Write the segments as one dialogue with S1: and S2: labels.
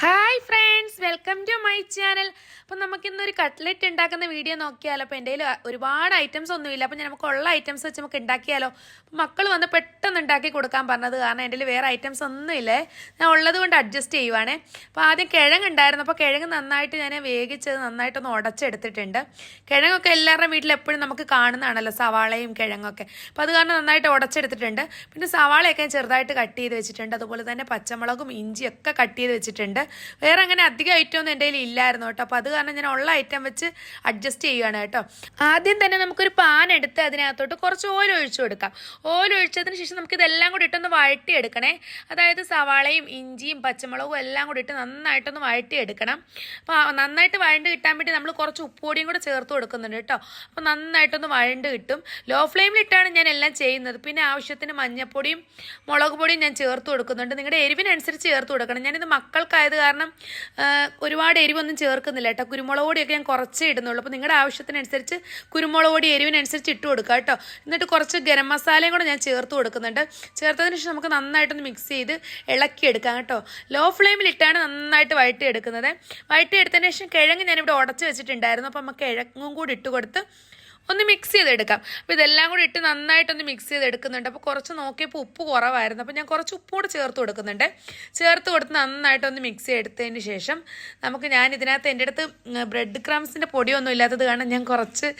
S1: Hi, friends. My channel അപ്പം നമുക്ക് ഇന്നൊരു കട്ട്ലറ്റ് ഉണ്ടാക്കുന്ന വീഡിയോ നോക്കിയാലോ? അപ്പോൾ എന്റെ ഒരുപാട് ഐറ്റംസ് ഒന്നുമില്ല. അപ്പം നമുക്ക് ഉള്ള ഐറ്റംസ് വെച്ച് നമുക്ക് ഉണ്ടാക്കിയാലോ? മക്കൾ വന്ന് പെട്ടെന്ന് ഉണ്ടാക്കി കൊടുക്കാൻ പറഞ്ഞത് കാരണം എന്റെ വേറെ ഐറ്റംസ് ഒന്നുമില്ലേ? ഞാൻ ഉള്ളത് കൊണ്ട് അഡ്ജസ്റ്റ് ചെയ്യുവാണേ. അപ്പോൾ ആദ്യം കിഴങ്ങ് ഉണ്ടായിരുന്നു. അപ്പോൾ കിഴങ്ങ് നന്നായിട്ട് ഞാൻ വേവിച്ചത് നന്നായിട്ടൊന്ന് ഉടച്ചെടുത്തിട്ടുണ്ട്. കിഴങ്ങൊക്കെ എല്ലാവരുടെ വീട്ടിൽ എപ്പോഴും നമുക്ക് കാണുന്നതാണല്ലോ സവാളയും കിഴങ്ങൊക്കെ. അപ്പോൾ അത് കാരണം നന്നായിട്ട് ഉടച്ചെടുത്തിട്ടുണ്ട്. പിന്നെ സവാളയൊക്കെ ഞാൻ ചെറുതായിട്ട് കട്ട് ചെയ്ത് വെച്ചിട്ടുണ്ട്. അതുപോലെ തന്നെ പച്ചമുളകും ഇഞ്ചിയൊക്കെ കട്ട് ചെയ്ത് വെച്ചിട്ടുണ്ട്. വേറെ അങ്ങനെ അധികം ഐറ്റം ഒന്നും എന്റെ കയ്യിൽ ഇല്ലായിരുന്നു കേട്ടോ. അപ്പോൾ അത് കാരണം ഞാൻ ഉള്ള ഐറ്റം വെച്ച് അഡ്ജസ്റ്റ് ചെയ്യുകയാണ് കേട്ടോ. ആദ്യം തന്നെ നമുക്കൊരു പാൻ എടുത്ത് അതിനകത്തോട്ട് കുറച്ച് ഓയിൽ കൊടുക്കാം. ഓയിൽ ഒഴിച്ചതിന് ശേഷം നമുക്ക് ഇതെല്ലാം കൂടി ഇട്ടൊന്ന് വഴറ്റി എടുക്കണേ അതായത് സവാളയും ഇഞ്ചിയും പച്ചമുളകും എല്ലാം കൂടി ഇട്ട് നന്നായിട്ടൊന്ന് വഴറ്റി എടുക്കണം അപ്പോൾ നന്നായിട്ട് വഴണ്ട് കിട്ടാൻ വേണ്ടി നമ്മൾ കുറച്ച് ഉപ്പുപൊടിയും കൂടെ ചേർത്ത് കൊടുക്കുന്നുണ്ട് കേട്ടോ. അപ്പോൾ നന്നായിട്ടൊന്ന് വഴണ്ട് കിട്ടും. ലോ ഫ്ലെയിമിലിട്ടാണ് ഞാൻ എല്ലാം ചെയ്യുന്നത്. പിന്നെ ആവശ്യത്തിന് മഞ്ഞൾപ്പൊടിയും മുളക് പൊടിയും ഞാൻ ചേർത്ത് കൊടുക്കുന്നുണ്ട്. നിങ്ങളുടെ എരിവിനനുസരിച്ച് ചേർത്ത് കൊടുക്കണം. ഞാനിത് മക്കൾക്കായത് കാരണം ഒരുപാട് എരിവൊന്നും ചേർക്കുന്നില്ല കേട്ടോ. കുരുമുളക് പൊടിയൊക്കെ ഞാൻ കുറച്ചേ ഇടുന്നുള്ളൂ. അപ്പോൾ നിങ്ങളുടെ ആവശ്യത്തിനനുസരിച്ച് കുരുമുളക് പൊടി എരിവിനനുസരിച്ച് ഇട്ട് കൊടുക്കുക കേട്ടോ. എന്നിട്ട് കുറച്ച് ഗരം മസാലയും കൂടെ ഞാൻ ചേർത്ത് കൊടുക്കുന്നുണ്ട്. ചേർത്തതിന് ശേഷം നമുക്ക് നന്നായിട്ടൊന്ന് മിക്സ് ചെയ്ത് ഇളക്കിയെടുക്കാം കേട്ടോ. ലോ ഫ്ലെയിമിലിട്ടാണ് നന്നായിട്ട് വഴറ്റി എടുക്കുന്നത് വഴറ്റി എടുത്തതിന് ശേഷം കിഴങ്ങ് ഞാനിവിടെ ഉടച്ച് വെച്ചിട്ടുണ്ടായിരുന്നു. അപ്പോൾ നമുക്ക് കിഴങ്ങും കൂടി ഇട്ട് കൊടുത്ത് ഒന്ന് മിക്സ് ചെയ്തെടുക്കാം. അപ്പോൾ ഇതെല്ലാം കൂടി ഇട്ട് നന്നായിട്ടൊന്ന് മിക്സ് ചെയ്തെടുക്കുന്നുണ്ട്. അപ്പോൾ കുറച്ച് നോക്കിയപ്പോൾ ഉപ്പ് കുറവായിരുന്നു. അപ്പോൾ ഞാൻ കുറച്ച് ഉപ്പ് കൂടെ ചേർത്ത് കൊടുക്കുന്നുണ്ട്. ചേർത്ത് കൊടുത്ത് നന്നായിട്ടൊന്ന് മിക്സ് ചെയ്തെടുത്തതിന് ശേഷം നമുക്ക് ഞാൻ ഇതിനകത്ത് എന്റെ അടുത്ത് ബ്രെഡ് ക്രംസിന്റെ പൊടിയൊന്നും ഇല്ലാത്തത് കാരണം ഞാൻ കുറച്ച്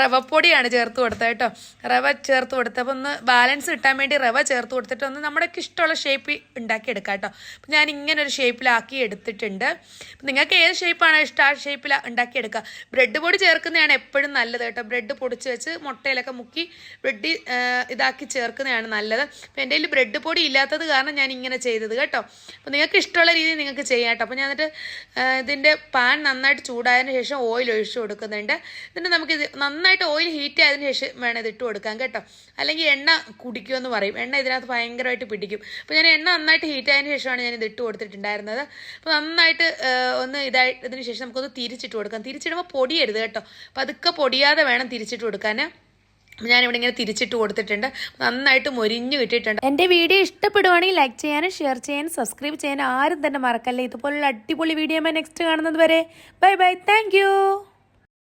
S1: റവ പൊടിയാണ് ചേർത്ത് കൊടുത്തത് കേട്ടോ. റവ ചേർത്ത് കൊടുത്തപ്പോൾ ഒന്ന് ബാലൻസ് കിട്ടാൻ വേണ്ടി റവ ചേർത്ത് കൊടുത്തിട്ട് ഒന്ന് നമ്മുടെ ഇഷ്ടമുള്ള ഷേപ്പ് ഉണ്ടാക്കിയെടുക്കാം കേട്ടോ. അപ്പോൾ ഞാൻ ഇങ്ങനെ ഒരു ഷേപ്പിലാക്കി എടുത്തിട്ടുണ്ട്. നിങ്ങൾക്ക് ഏത് ഷേപ്പാണ് ഇഷ്ടം ആ ഷേപ്പിൽ ഉണ്ടാക്കിയെടുക്കുക ബ്രെഡ് പൊടി ചേർക്കുന്നതാണ് എപ്പോഴും നല്ലത് കേട്ടോ. ബ്രെഡ് പൊടിച്ച് വെച്ച് മുട്ടയിലൊക്കെ മുക്കി ബ്രെഡ് ഇതാക്കി ചേർക്കുന്നതാണ് നല്ലത്. അപ്പോൾ എന്റെ കയ്യിൽ ബ്രെഡ് പൊടി ഇല്ലാത്തത് കാരണം ഞാൻ ഇങ്ങനെ ചെയ്തത് കേട്ടോ. അപ്പോൾ നിങ്ങൾക്ക് ഇഷ്ടമുള്ള രീതിയിൽ നിങ്ങൾക്ക് ചെയ്യാം കേട്ടോ. അപ്പോൾ ഞാൻ എന്നിട്ട് ഇതിന്റെ പാൻ നന്നായിട്ട് ചൂടായതിന് ശേഷം ഓയിൽ ഒഴിച്ചു കൊടുക്കുന്നുണ്ട്. എന്നിട്ട് നമുക്ക് ഇത് നന്നായിട്ട് ഓയിൽ ഹീറ്റ് ആയതിനു ശേഷം വേണം ഇത് ഇട്ട് കൊടുക്കാൻ കേട്ടോ. അല്ലെങ്കിൽ എണ്ണ കുടിക്കുമെന്ന് പറയും. എണ്ണ ഇതിനകത്ത് ഭയങ്കരമായിട്ട് പിടിക്കും. അപ്പോൾ ഞാൻ എണ്ണ നന്നായിട്ട് ഹീറ്റ് ആയതിനു ശേഷമാണ് ഞാൻ ഇത് ഇട്ട് കൊടുത്തിട്ടുണ്ടായിരുന്നത്. അപ്പോൾ നന്നായിട്ട് ഒന്ന് ഇതായി ശേഷം നമുക്കൊന്ന് തിരിച്ചിട്ട് കൊടുക്കാം. തിരിച്ചിടുമ്പോൾ പൊടിയരുത് കേട്ടോ. പതുക്കെ പൊടിയാതെ വേണം തിരിച്ചിട്ട് കൊടുക്കാൻ ഞാനിവിടെ ഇങ്ങനെ തിരിച്ചിട്ട് കൊടുത്തിട്ടുണ്ട്. നന്നായിട്ട് മൊരിഞ്ഞു കിട്ടിയിട്ടുണ്ട്. എന്റെ വീഡിയോ ഇഷ്ടപ്പെടുവാണെങ്കിൽ ലൈക്ക് ചെയ്യാനും ഷെയർ ചെയ്യാനും സബ്സ്ക്രൈബ് ചെയ്യാനും ആരും തന്നെ മറക്കല്ലേ. ഇതുപോലുള്ള അടിപൊളി വീഡിയോ നെക്സ്റ്റ് കാണുന്നത് വരെ. Bye bye. താങ്ക്